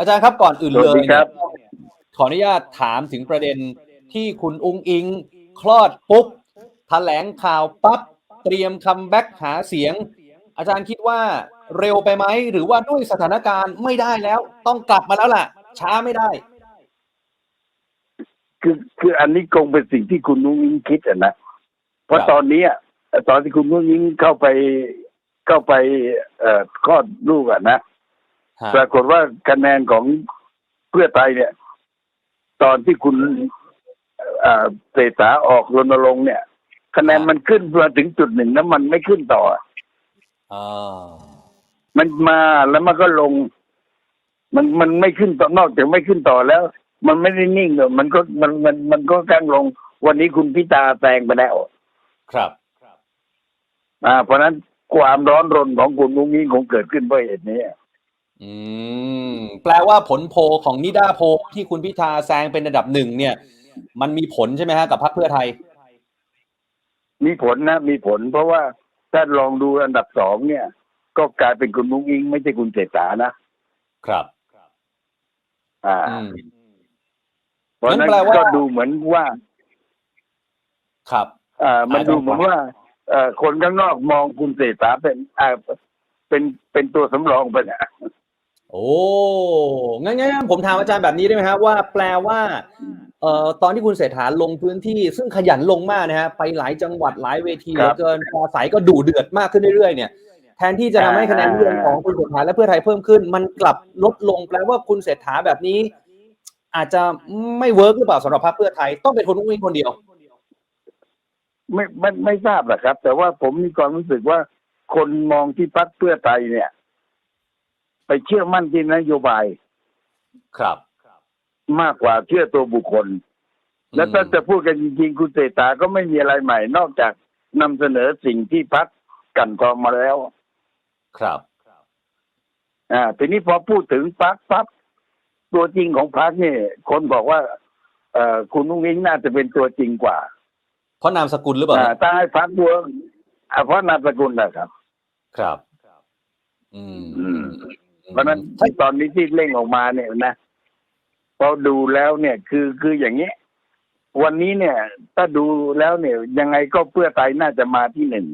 อาจารย์ครับก่อนอื่นสวัเลสดียครัเนี่ยบขออนุญาตถามถึงประเด็นที่คุณอุ้งอิง คลอดปุ๊บแถลงข่าวปั๊บเตรียมคัมแบ็กหาเสียง อาจารย์คิดว่าเร็วไปไหม หรือว่าด้วยสถานการณ์ไม่ได้แล้ว ต้องกลับมาแล้วล่ะ ช้าไม่ได้ คือคืออันนี้คงเป็นสิ่งที่คุณนุ้งยิงคิดอะนะเพราะครับตอนนี้อะตอนที่คุณนุ้งยิงเข้าไปเข้าไปเอ่อคลอดลูกอะนะฮะ ปรากฏว่าคะแนนของเพื่อไทยเนี่ย ตอนที่คุณเอ่อเศรษฐาออกรณรงค์เนี่ย คะแนนมันขึ้นมาถึงจุดหนึ่งแล้วมันไม่ขึ้นต่ออ่ามันมาแล้วมันก็ลง มันมันไม่ขึ้นต่อนอกจากไม่ขึ้นต่อแล้ว มันไม่ได้นิ่งเลยมันก็มันมันมันก็กลางลง วันนี้คุณพิตาแซงไปแล้ว ครับอ่า เพราะฉะนั้นความร้อนรนของคุณลุงนี้คงเกิดขึ้นเพราะเหตุนี้ อืมแปลว่าผลโพลของนิดาโพลที่คุณพิธาแซงเป็นอันดับหนึ่งเนี่ย มันมีผลใช่ไหมฮะกับพรรคเพื่อไทย มีผลนะ มีผล เพราะว่าถ้าลองดูอันดับสองเนี่ย ก็กลายเป็นคุณลุงอิง ไม่ใช่คุณเศรษฐานะครับ อ่าอืมเพราะฉะนั้นงั้นแปลว่า ก็ดูเหมือนว่า ครับ อ่ามันอ่าดูเหมือนว่าเอ่อคนข้างนอกมองคุณเศรษฐาเป็นอ่าเป็นเป็นตัวสำรองไปนะ โอ้งั้นงั้นผมถามอาจารย์แบบนี้ได้ไหมครับว่าแปลว่าเอ่อตอนที่คุณเศรษฐาลงพื้นที่ซึ่งขยันลงมากนะฮะไปหลายจังหวัดหลายเวทีเหลือเกินปราศัยก็ดุเดือดมากขึ้นเรื่อยๆเนี่ยแทนที่จะทำให้คะแนนนิยมของคุณเศรษฐาและเพื่อไทยเพิ่มขึ้น มันกลับลดลงแปลว่าคุณเศรษฐาแบบนี้ อาจจะไม่เวิร์กหรือเปล่าสำหรับพรรคเพื่อไทยต้องเป็นคนอุ้งอิงคนเดียว ไม่ไม่ไม่ทราบหรอกครับ แต่ว่าผมมีความรู้สึกว่าคนมองที่พักเพื่อไทยเนี่ย ไปเชื่อมั่นที่นโยบายครับ มากกว่าเชื่อตัวบุคคล แล้วถ้าจะพูดกันจริงๆคุณเศรษฐาก็ไม่มีอะไรใหม่ นอกจากนำเสนอสิ่งที่พักกันกรองมาแล้ว ครับอ่าทีนี้พอพูดถึงพักปั๊บตัวจริงของพักเนี่ยคนบอกว่า เอ่อคุณนุ้งอิงน่าจะเป็นตัวจริงกว่า เพราะนามสกุลหรือเปล่าอ่าถ้าให้พักบัวอ่าเพราะนามสกุลนะครับ ครับ อืมอืม เพราะฉะนั้นตอนนี้ที่เร่งออกมาเนี่ยนะพอดูแล้วเนี่ยคือคืออย่างนี้ วันนี้เนี่ย ถ้าดูแล้วเนี่ย ยังไงก็เพื่อไทยน่าจะมาที่หนึ่ง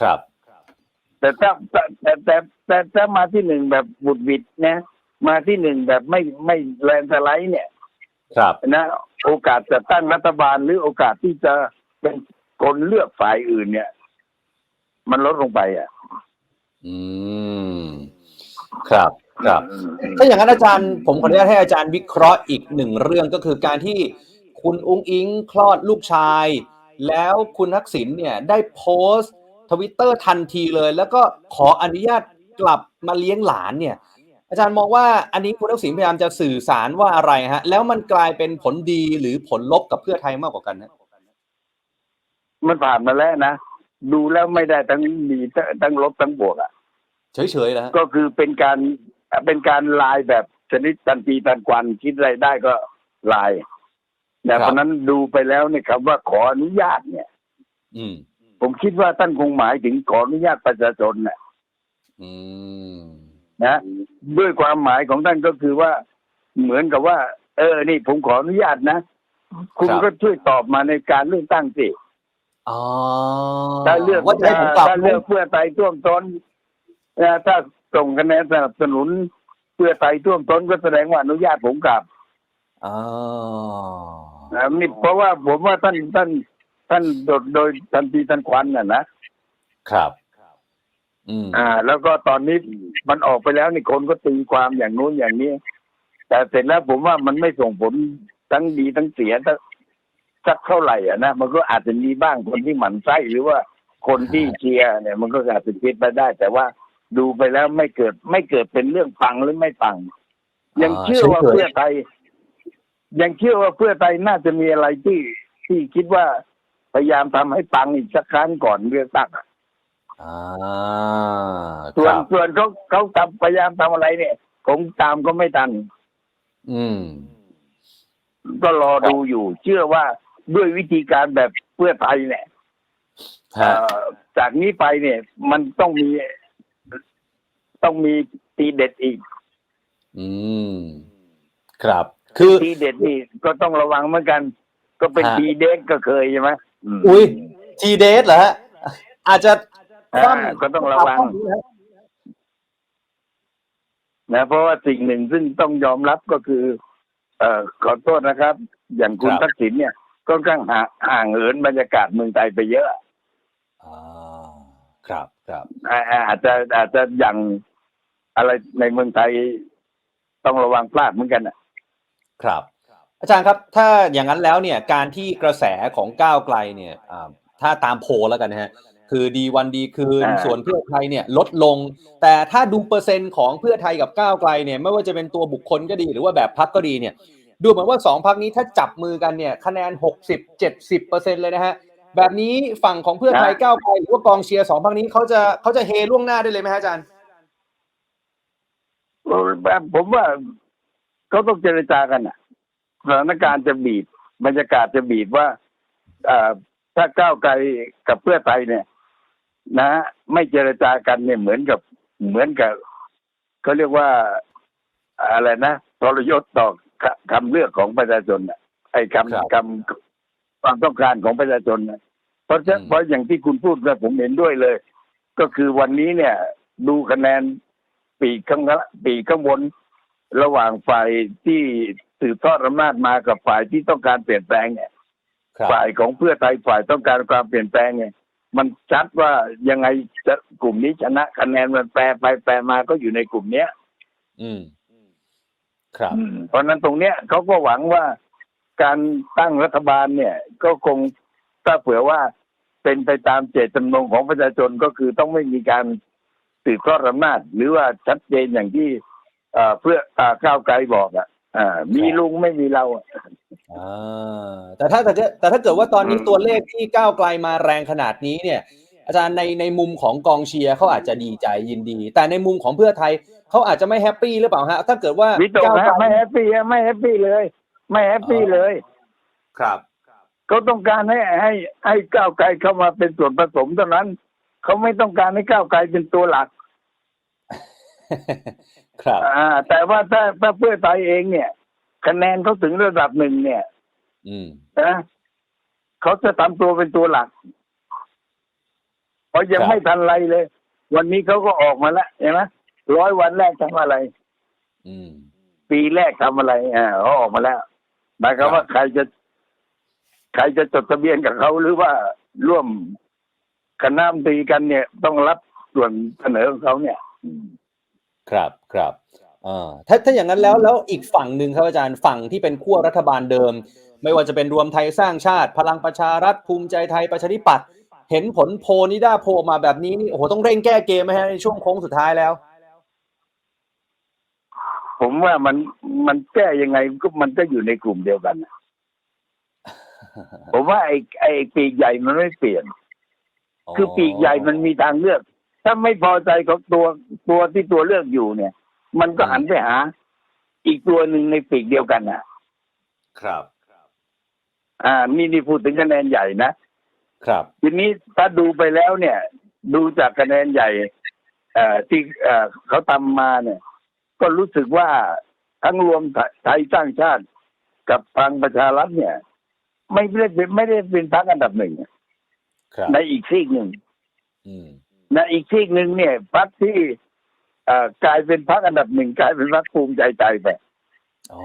ครับ แต่ถ้าแต่แต่แต่แต่ถ้ามาที่หนึ่งแบบบุดบิดนะมาที่หนึ่งแบบไม่ไม่แลนสไลด์เนี่ย ครับนะโอกาสจะตั้งรัฐบาลหรือโอกาสที่จะเป็นคนเลือกฝ่ายอื่นเนี่ย มันลดลงไปอะ อืม ครับครับถ้าอย่างนั้นอาจารย์ ผมขออนุญาตให้อาจารย์วิเคราะห์อีกหนึ่งเรื่องก็คือการที่คุณอุ้งอิงคลอดลูกชาย แล้วคุณทักษิณเนี่ยได้โพสต์ทวิตเตอร์ทันทีเลย แล้วก็ขออนุญาตกลับมาเลี้ยงหลานเนี่ย อาจารย์มองว่าอันนี้คุณทักษิณพยายามจะสื่อสารว่าอะไรฮะ แล้วมันกลายเป็นผลดีหรือผลลบกับเพื่อไทยมากกว่ากันนะมันผ่านมาแล้วนะดูแล้วไม่ได้ทั้งดีทั้งทั้งลบทั้งบวกอะ เฉยๆแล้วก็คือเป็นการเป็นการไลายแบบชนิดทันทีทันควันคิดอะไรได้ก็ไลายนะเพราะฉะนั้นดูไปแล้วเนี่ยคำว่าขออนุญาตเนี่ย อืม ผมคิดว่าท่านคงหมายถึงขออนุญาตประชาชนนะอืมนะด้วยความหมายของท่านก็คือว่าเหมือนกับว่า เออ นี่ผมขออนุญาตนะ คุณครับก็ช่วยตอบมาในการเลือกตั้งสิอ๋อถ้าเลือกว่าจะให้ผมปรับถ้าเลือกเพื่อไทยท่วมท้นเอ่อ ถ้าส่งคะแนนสนับสนุนเพื่อไทยท่วมท้นก็แสดงว่าอนุญาตผมกลับอ๋อนะนี่เพราะว่าผมว่าท่านท่านท่านโดยโดยทันทีทันควันน่ะนะครับอืมอ่า แล้วก็ตอนนี้มันออกไปแล้วนี่คนก็ตีความอย่างนู้นอย่างนี้ แต่เสร็จแล้วผมว่ามันไม่ส่งผลทั้งดีทั้งเสียสักสักเท่าไหร่อะนะมันก็อาจจะมีบ้างคนที่หมั่นไส้หรือว่าคนที่เชียร์เนี่ย มันก็อาจจะคิดไปได้ แต่ว่า ดูไปแล้วไม่เกิด ไม่เกิดเป็นเรื่องฟังหรือไม่ฟัง ยังเชื่อว่าเพื่อไทย ยังเชื่อว่าเพื่อไทยน่าจะมีอะไรที่ที่คิดว่าพยายามทำให้ปังอีกสักครั้งก่อนเลือกตั้งอะอ่าส่ควนรับส่วนเขาเขาทำพยายามทำอะไรเนี่ย ผมตามก็ไม่ทัน อืม ก็รอดูอยู่ เชื่อว่าด้วยวิธีการแบบเพื่อไทยเนี่ยฮะเอ่อจากนี้ไปเนี่ย มันต้องมี ต้องมีตีเด็ดอีก อืม ครับ คือทีเด็ดนี่ก็ต้องระวังเหมือนกัน ก็เป็นฮะทีเด็ดก็เคยใช่ไหมมอุ้ยทีเดทเหรอฮะอาจจะอ่าก็ต้องระวังนะเพราะว่าสิ่งหนึ่งซึ่งต้องยอมรับก็คือ เอ่อขอโทษนะครับ อย่างคุณครับทักษิณเนี่ยก็ค่อนข้างห่างห่างเหินบรรยากาศเมืองไทยไปเยอะอ่าครับครับอ่าอ่าอาจจะอาจจะอย่าง อะไรในเมืองไทยต้องระวังพลาดเหมือนกันอะครับ อาจารย์ครับ ถ้าอย่างนั้นแล้วเนี่ยการที่กระแสของก้าวไกลเนี่ยอ่าถ้าตามโพลแล้วกันนะฮะคือดีวันดีคืนอ่าส่วนเพื่อไทยเนี่ยลดลง แต่ถ้าดูเปอร์เซ็นต์ของเพื่อไทยกับก้าวไกลเนี่ยไม่ว่าจะเป็นตัวบุคคลก็ดีหรือว่าแบบพักก็ดีเนี่ยดูเหมือนว่าสองพักนี้ถ้าจับมือกันเนี่ยคะแนน 60 70เปอร์เซ็นต์เลยนะฮะแบบนี้ฝั่งของเพื่อไทยก้าวไกลหรือว่ากองเชียร์สองพักนี้เขาจะเขาจะเฮล่วงหน้าได้เลยไหมฮะอาจารย์แบบ ผมว่าเขาต้องเจรจากันอะสถานการณ์จะบีบบรรยากาศจะบีบว่าเอ่อถ้าก้าวไกลกับเพื่อไทยเนี่ย นะ ไม่เจรจากันเนี่ยเหมือนกับเหมือนกับเขาเรียกว่าอะไรนะทรยศต่อคคำเลือกของประชาชนน่ะไอ้ครับคำคำความต้องการของประชาชนน่ะเพราะฉะอืมเพราะอย่างที่คุณพูดเนี่ยผมเห็นด้วยเลย ก็คือวันนี้เนี่ย ดูคะแนน ปีกข้างละปีกข้างบน ระหว่างฝ่ายที่สืบทอดอำนาจมากับฝ่ายที่ต้องการเปลี่ยนแปลงเนี่ยครับฝ่ายของเพื่อไทยฝ่ายต้องการความเปลี่ยนแปลงเนี่ยมันชัดว่ายังไงจะกลุ่มนี้ชนะคะแนนมันแปรไปแปรมาก็อยู่ในกลุ่มเนี้ย อืมครับอืมเพราะฉะนั้นตรงเนี้ยเขาก็หวังว่าการตั้งรัฐบาลเนี่ย ก็คงถ้าเผื่อว่าเป็นไปตามเจตจำนงของประชาชนก็คือต้องไม่มีการ สืบทอดอำนาจหรือว่าชัดเจนอย่างที่เอ่อเพื่ออ่าก้าวไกลบอกอะอ่ามีลุงไม่มีเราอะอ่าแต่ถ้าแต่ถ้าแต่ถ้าเกิดว่าตอนนี้อืมตัวเลขที่ก้าวไกลมาแรงขนาดนี้เนี่ย อาจารย์ในในมุมของกองเชียร์เขาอาจจะดีใจยินดี แต่ในมุมของเพื่อไทยเขาอาจจะไม่แฮปปี้หรือเปล่าฮะ ถ้าเกิดว่าวิตกก้าวไกลฮะไม่แฮปปี้ฮะไม่แฮปปี้เลย ไม่แฮปปี้เลย ครับเขาต้องการให้ให้ให้ก้าวไกลเข้ามาเป็นส่วนผสมเท่านั้น เขาไม่ต้องการให้ก้าวไกลเป็นตัวหลัก ครับ อ่า แต่ว่าถ้าถ้าเพื่อไทยเองเนี่ย คะแนนเขาถึงระดับหนึ่งเนี่ย อืมนะเขาจะทำตัวเป็นตัวหลักเพราะยังครับไม่ทันไรเลย วันนี้เขาก็ออกมาแล้วเห็นไหมร้อยวันแรกทำอะไร อืม ปีแรกทำอะไรอ่าเขาออกมาแล้วหมายความว่าใครจะ ใครจะจดทะเบียนกับเขาหรือว่าร่วม คณะมนตรีกันเนี่ยต้องรับส่วนเสนอของเขาเนี่ยครับครับอ่าถ้าถ้าอย่างนั้นแล้วแล้วอีกฝั่งหนึ่งครับอาจารย์ฝั่งที่เป็นขั้วรัฐบาลเดิม ไม่ว่าจะเป็นรวมไทยสร้างชาติ พลังประชารัฐภูมิใจไทยประชาธิปัตย์เห็นผลโพลนิด้าโพลมาแบบนี้นี่โอ้โหต้องเร่งแก้เกมไหมฮะในช่วงโค้งสุดท้ายแล้ว ผมว่ามันมันแก้ยังไงก็มันก็อยู่ในกลุ่มเดียวกันน่ะผมว่าไอ้ไอ้ปีกใหญ่มันไม่เปลี่ยน คือปีกใหญ่มันมีทางเลือก ถ้าไม่พอใจของตัวตัวที่ตัวเลือกอยู่เนี่ย มันก็หันไปหา อีกตัวหนึ่งในปีกเดียวกันอะ ครับอ่านี่นี่พูดถึงคะแนนใหญ่นะครับ ทีนี้ถ้าดูไปแล้วเนี่ย ดูจากคะแนนใหญ่เอ่อที่เอ่อเขาทำมาเนี่ย ก็รู้สึกว่าทั้งรวมไทยสร้างชาติกับพลังประชารัฐเนี่ย ไม่ได้เป็นไม่ได้เป็นพรรคอันดับหนึ่งครับ ในอีกซีกหนึ่งอืมในอีกซีกหนึ่งเนี่ยพรรคที่เอ่อกลายเป็นพรรคอันดับหนึ่งกลายเป็นพรรคภูมิใจไทยไปอ๋อ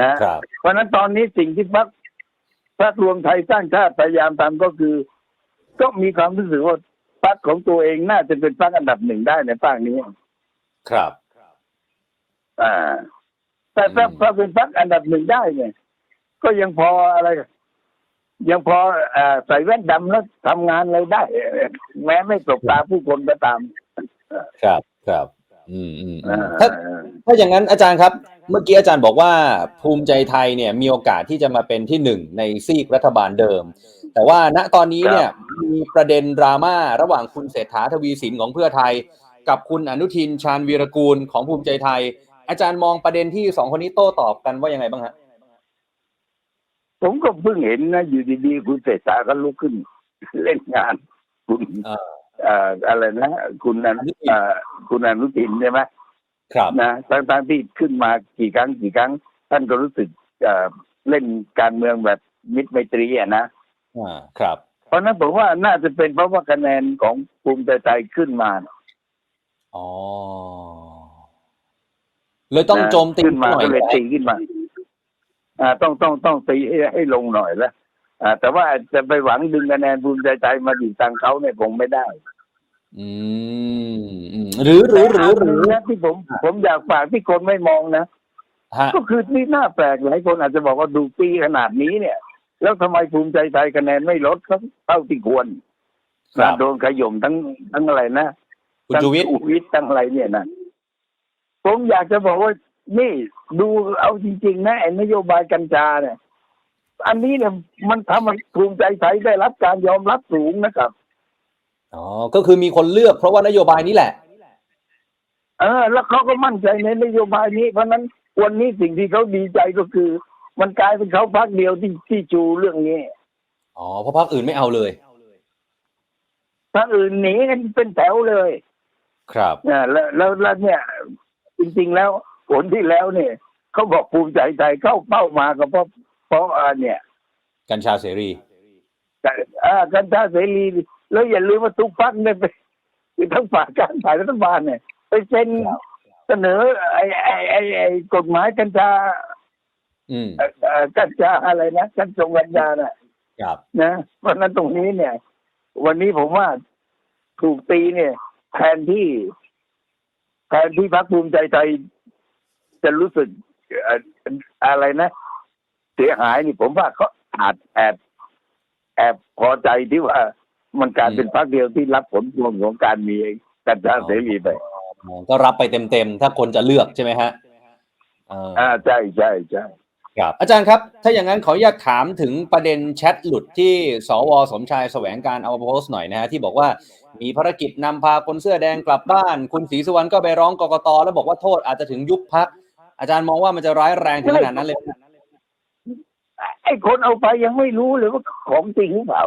นะครับเพราะฉะนั้นตอนนี้สิ่งที่พรรคพรรครวมไทยสร้างชาติพยายามทำก็คือ ก็มีความรู้สึกว่าพรรคของตัวเองน่าจะเป็นพรรคอันดับหนึ่งได้ในภาคนี้ ครับอ่า แต่ถ้าอืมถ้าเป็นพรรคอันดับหนึ่งได้เนี่ย ก็ยังพออะไร ยังพอเอ่อใส่แว่นดำแล้วทำงานอะไรได้ แม้ไม่สบตาผู้คนก็ตาม ครับครับ อืมอืมอือ่ามถ้าถ้าอย่างนั้นอาจารย์ครับ เมื่อกี้อาจารย์บอกว่าภูมิใจไทยเนี่ย มีโอกาสที่จะมาเป็นที่หนึ่งในซีกรัฐบาลเดิม แต่ว่าณตอนนี้เนี่ยมีประเด็นดราม่าระหว่างคุณเศรษฐาทวีสินของเพื่อไทย กับคุณอนุทินชาญวีรกูลของภูมิใจไทย อาจารย์มองประเด็นที่สองคนนี้โต้ตอบกันว่ายังไงบ้างฮะ ผมก็เพิ่งเห็นนะ อยู่ดีๆ คุณเศรษฐาก็ลุกขึ้น เล่นงาน คุณเออเอ่ออะไรนะคุณอนุเอ่อคุณอนุทินใช่ไหมครับนะทั้งทั้งที่ขึ้นมากี่ครั้งกี่ครั้ง ท่านก็รู้สึกเอ่อเล่นการเมืองแบบมิตรไมตรีอะนะอ่าครับ เพราะฉะนั้นผมว่าน่าจะเป็นเพราะว่าคะแนนของภูมิใจไทยขึ้นมาอ๋อเลยต้องนะโจมตีขึ้นมาหน่อยก็เลยตีขึ้นมาอ่า ต้องต้องต้องตีให้ให้ลงหน่อยละอ่าแต่ว่าจะไปหวังดึงคะแนนภูมิใจไทยมาอยู่ทางเขาเนี่ยคงไม่ได้อืมอืมหรือหรือหรือหรือนะที่ผมผมอยากฝากที่คนไม่มองนะฮะก็คือที่น่าแปลกหลายคนอาจจะบอกว่าดูปีขนาดนี้เนี่ย แล้วทำไมภูมิใจไทยคะแนนไม่ลดเท่าที่ควรครับโดนขย่มทั้งทั้งอะไรนะคุณชูวิทย์ทั้งวิทย์ทั้งอะไรเนี่ยนะผมอยากจะบอกว่า นี่ดูเอาจริง ๆ นะไอ้นโยบายกัญชาเนี่ย อันนี้เนี่ยมันทำให้ภูมิใจไทยได้รับการยอมรับสูงนะครับอ๋อก็คือมีคนเลือกเพราะว่านโยบายนี้แหละ เออ แล้วเขาก็มั่นใจในนโยบายนี้ เพราะฉะนั้นวันนี้สิ่งที่เขาดีใจก็คือ มันกลายเป็นเขาพักเดียวที่ที่จูเรื่องนี้อ๋อเพราะพรรคอื่นไม่เอาเลยถ้าอื่นหนีกันเป็นแถวเลย ครับนะแล้วแล้วแล้วเนี่ยจริง ๆ แล้ว ผลที่แล้วเนี่ยเขาบอกภูมิใจไทยเข้าเป้ามาก็เพราะเพราะอ่าเนี่ยกัญชาเสรีแต่อ่ากัญชาเสรี แล้วอย่าลืมว่าทุกพรรคเนี่ยไปคือทั้งฝ่ายการฝ่ายรัฐบาลเนี่ยไปเซ็นเสนอไอ้ไอ้ไอ้ไอ้กฎหมายกัญชาอืมเอ่อเอ่อกัญชาอะไรนะกัญชงกัญชาน่ะครับนะเพราะฉะนั้นตรงนี้เนี่ย วันนี้ผมว่าถูกตีเนี่ย แทนที่แทนที่พรรคภูมิใจไทย จะรู้สึกเอ่ออะไรนะ เสียหายนี่ผมว่าเขาอาจแอบแอบพอใจที่ว่ามันกลารเป็นพรรคเดียวที่รับผลพวงของการมีกัญชาเสรีไปอ๋อก็รับไปเต็มๆ ถ้าคนจะเลือกใช่ไหมฮะเอออ่าใช่ใช่ใช่ครับอาจารย์ครับ ถ้าอย่างนั้นขออนุญาตถามถึงประเด็นแชทหลุดที่สวสมชายแสวงการเอามาโพสต์หน่อยนะฮะที่บอกว่ามีภารกิจนำพาคนเสื้อแดงกลับบ้าน คุณศรีสุวรรณก็ไปร้องกกตแล้วบอกว่าโทษอาจจะถึงยุบพัก อาจารย์มองว่ามันจะร้ายแรงถึงขนาดนั้นเลยไหมไอ้คนเอาไปยังไม่รู้เลยว่าของจริงหรือเปล่า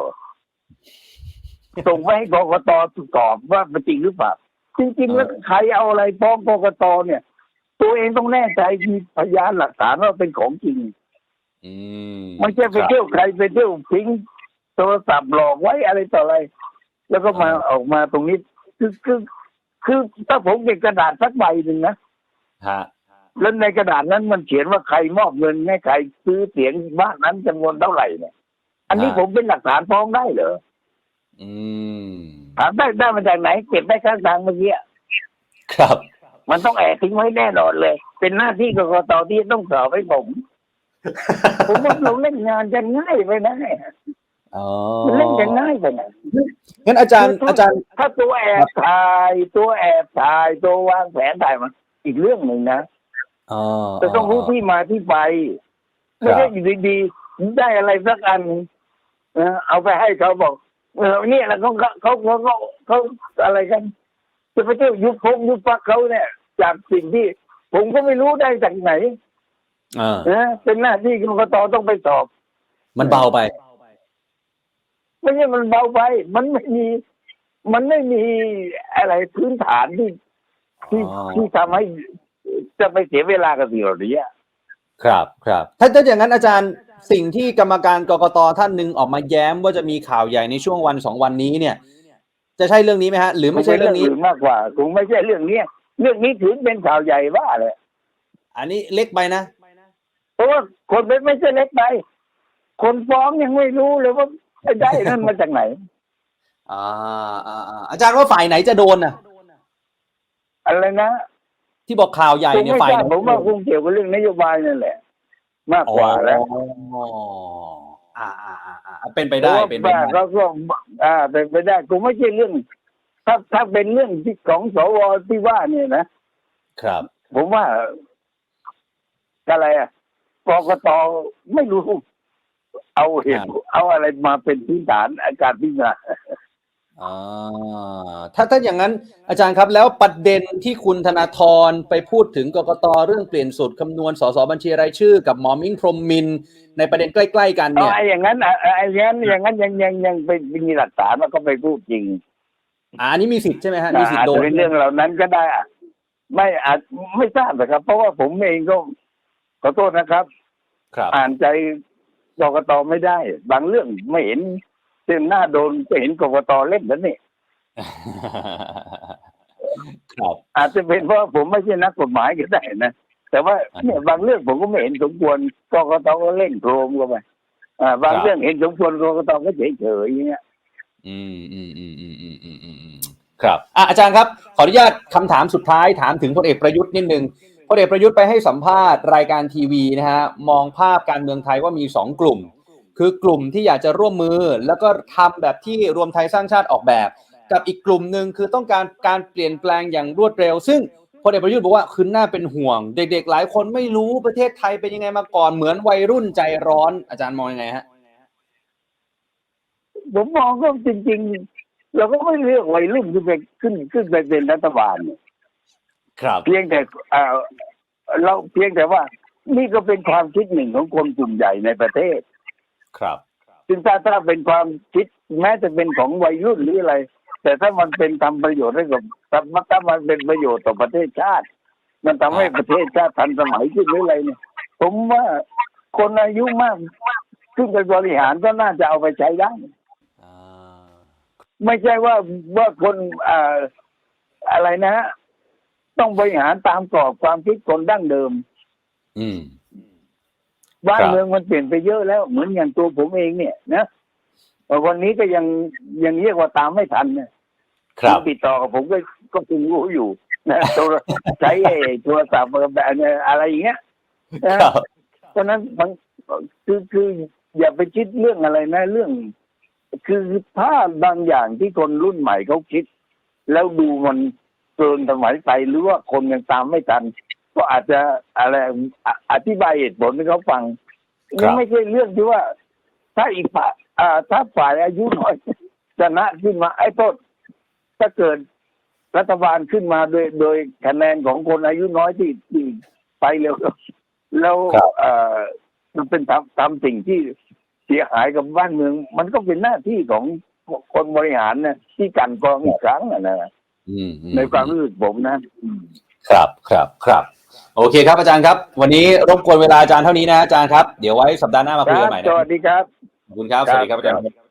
ส่งไปให้กกตตรวจสอบว่ามันจริงหรือเปล่าจริงๆแล้วใครเอาอะไรฟ้องกกตเนี่ย ตัวเองต้องแน่ใจมีพยานหลักฐานว่าเป็นของจริงอืมไม่ใช่ไปเที่ยวใครไปเที่ยวทิ้งโทรศัพท์หลอกไว้อะไรต่ออะไร แล้วก็มาออกมาตรงนี้คือคือคือถ้าผมเก็บกระดาษสักใบหนึ่งนะฮะ แล้วในกระดาษนั้นมันเขียนว่าใครมอบเงินให้ใครซื้อเสียงบ้านนั้นจำนวนเท่าไหร่เนี่ย อันนี้ฮะผมเป็นหลักฐานฟ้องได้เหรออืมถามได้ได้มาจากไหน เก็บได้ข้างทางเมื่อกี้ครับ มันต้องแอบทิ้งไว้แน่นอนเลย เป็นหน้าที่กกตที่ต้องสอบให้ผม ผมว่าเราเล่นงานจะง่ายไปนะอ๋อมันเล่นจะง่ายไปนะงั้นอาจารย์ อาจารย์ ถ้าตัวแอบถ่าย ตัวแอบถ่าย ตัววางแผนถ่ายมันอีกเรื่องหนึ่งนะอ๋อ จะต้องรู้ที่มาที่ไปไม่ใช่อยู่ดีๆได้อะไรสักอันนะเอาไปให้เขาบอกเออเนี่ยแล้วเขาเขาเขาเขาเขาอะไรกันจะไปเที่ยวยุบพงยุบพักเขาเนี่ย จากสิ่งที่ ผมก็ไม่รู้ได้จากไหนอ่านะเป็นหน้าที่กกตต้องไปสอบ มันเบาไป ไม่ใช่มันเบาไป มันไม่มี มันไม่มีอะไรพื้นฐานที่ที่อ๋อที่ทำให้ จะไปเสียเวลากับสิ่งเหล่านี้อะครับครับ ถ้าถ้าอย่างนั้นอาจารย์สิ่งที่กรรมการกกตท่านหนึ่งออกมาแย้มว่าจะมีข่าวใหญ่ในช่วงวันสองวันนี้เนี่ย จะใช่เรื่องนี้ไหมฮะ หรือไม่ใช่เรื่องนี้คมากกว่าคงไม่ใช่เรื่องเนี้ยเรื่องนี้ถือเป็นข่าวใหญ่ว่าเลยอันนี้เล็กไปนะเพราะว่าคนไม่ไม่ใช่เล็กไป คนฟ้องยังไม่รู้เลยว่าจะได้นั่นมาจากไหนอ่าอ่าอ่าอาจารย์ว่าฝ่ายไหนจะโดนน่ะอะไรนะ ที่บอกข่าวใหญ่คงเนี่ยไม่ฝ่ายใช่ไหนผมว่าคงเกี่ยวกับเรื่องนโยบายนั่นแหละ มากกว่าแล้วอ๋ออ่าอ่าอ่าอ่าเป็นไปได้เป็นไปได้เขาก็อ่า เป็นไปได้คงไม่ใช่เรื่อง ถ้าถ้าเป็นเรื่องที่ของสวที่ว่าเนี่ยนะครับ ผมว่าอะไรอะกกตไม่รู้เอาเหตุเอาอะไรมาเป็นพื้นฐานอาการพิจารณา อ่าถ้าถ้าอย่างนั้นอาจารย์ครับ แล้วประเด็นที่คุณธนาธรไปพูดถึงกกตเรื่องเปลี่ยนสูตรคำนวณสสบัญชีรายชื่อ กับหมอมิ้งพรหมมินทร์ในประเด็นใกล้ ๆ กันเอาเนี่ยไอ้อย่างนั้นอะไอ้อย่างนั้นอย่างนั้นยังยังยังเป็นมีหลักฐานว่าเขาไปพูดจริงอ่าอันนี้มีสิทธิ์ใช่ไหมฮะมีสิทอาธิ์จโดจะนเป็นเรื่องเหล่านั้นก็ได้อะไม่อาจไม่ทราบนะครับ เพราะว่าผมเองก็ขอโทษนะครับ ครับ อ่านใจกกตไม่ได้ บางเรื่องไม่เห็น เต็มหน้าโดนก็เห็นกบกตเล่นแล้วนี่ครับอาจจะเป็นเพราะผมไม่ใช่นักกฎหมายก็ได้นะแต่ว่าเนี่ยบางเรื่องผมก็ไม่เห็นสมควรกรกตก็เล่นโครมเข้าไปบางเรื่องเห็นสมควรกรกตก็เฉยเฉยอย่างเงี้ยอืมอืมอืมอืมอืมอืมอืมครับอะอาจารย์ครับ ขออนุญาตคำถามสุดท้ายถามถึงพลเอกประยุทธ์นิดนึงพลเอกประยุทธ์ไปให้สัมภาษณ์รายการทีวีนะฮะมองภาพการเมืองไทยว่ามีสองกลุ่ม คือกลุ่มที่อยากจะร่วมมือ แล้วก็ทำแบบที่รวมไทยสร้างชาติออกแบบ กับอีกกลุ่มหนึ่งคือต้องการการเปลี่ยนแปลงอย่างรวดเร็ว ซึ่งพลเอกประยุทธ์บอกว่าคือน่าเป็นห่วง เด็กๆ หลายคนไม่รู้ประเทศไทยเป็นยังไงมาก่อนเหมือนวัยรุ่นใจร้อน อาจารย์มองยังไงฮะผมมองก็จริง ๆ เราก็ไม่เลือกวัยรุ่นขึ้นไปขึ้นขึ้นไปเป็นรัฐบาลเนี่ยครับเพียงแต่เอ่อเราเพียงแต่ว่า นี่ก็เป็นความคิดหนึ่งของคนกลุ่มใหญ่ในประเทศ ครับ ซึ่งถ้าถ้าเป็นความคิดแม้จะเป็นของวัยรุ่นหรืออะไร แต่ถ้ามันเป็นทำประโยชน์ให้กับถ้าถ้ามันเป็นประโยชน์ต่อประเทศชาติ มันทำให้ประเทศชาติทันสมัยขึ้นหรืออะไรเนี่ย ผมว่าคนอายุมากขึ้นไปบริหารก็น่าจะเอาไปใช้ได้อ่าไม่ใช่ว่าว่าคนอ่าอะไรนะฮะต้องบริหารตามกรอบความคิดคนดั้งเดิม อืม บ้านครับเมืองมันเปลี่ยนไปเยอะแล้วเหมือนอย่างตัวผมเองเนี่ยนะวันนี้ก็ยังยังเรียกว่าตามไม่ทันเนี่ยครับติดต่อกับผมก็ก็คงรู้อยู่นะโทรใช้ไอ้โทรศัพท์แบบเนี่ยอะไรอย่างเงี้ยนะครับเพราะฉะนั้นบางคือคืออย่าไปคิดเรื่องอะไรนะ เรื่อง คือถ้าบางอย่างที่คนรุ่นใหม่เขาคิด แล้วดูมันเกินสมัยไปหรือว่าคนยังตามไม่ทัน ก็อาจจะอะไรอะอธิบายเหตุผลให้เขาฟังครับนี่ไม่ใช่เรื่องที่ว่า ถ้าอีกฝ่ายอ่าถ้าฝ่ายอายุน้อยชนะขึ้นมาไอ้ต้นถ้าเกิดรัฐบาลขึ้นมาโดยโดยคะแนนของคนอายุน้อยที่ที่ไปเร็วแล้วครับเอ่อมันเป็นทำทำสิ่งที่เสียหายกับบ้านเมือง มันก็เป็นหน้าที่ของคนบริหารนะที่กลันกรองอีกครั้งอะนะอืมอืในความรู้สึกผมนะอืมครับครับครับ โอเคครับอาจารย์ครับ วันนี้รบกวนเวลาอาจารย์เท่านี้นะอาจารย์ครับ เดี๋ยวไว้สัปดาห์หน้ามาคคุยรักับนใหม่สนะวัสดีครับขอบคุณครับ สวัสดีครับอาจารย์ครับ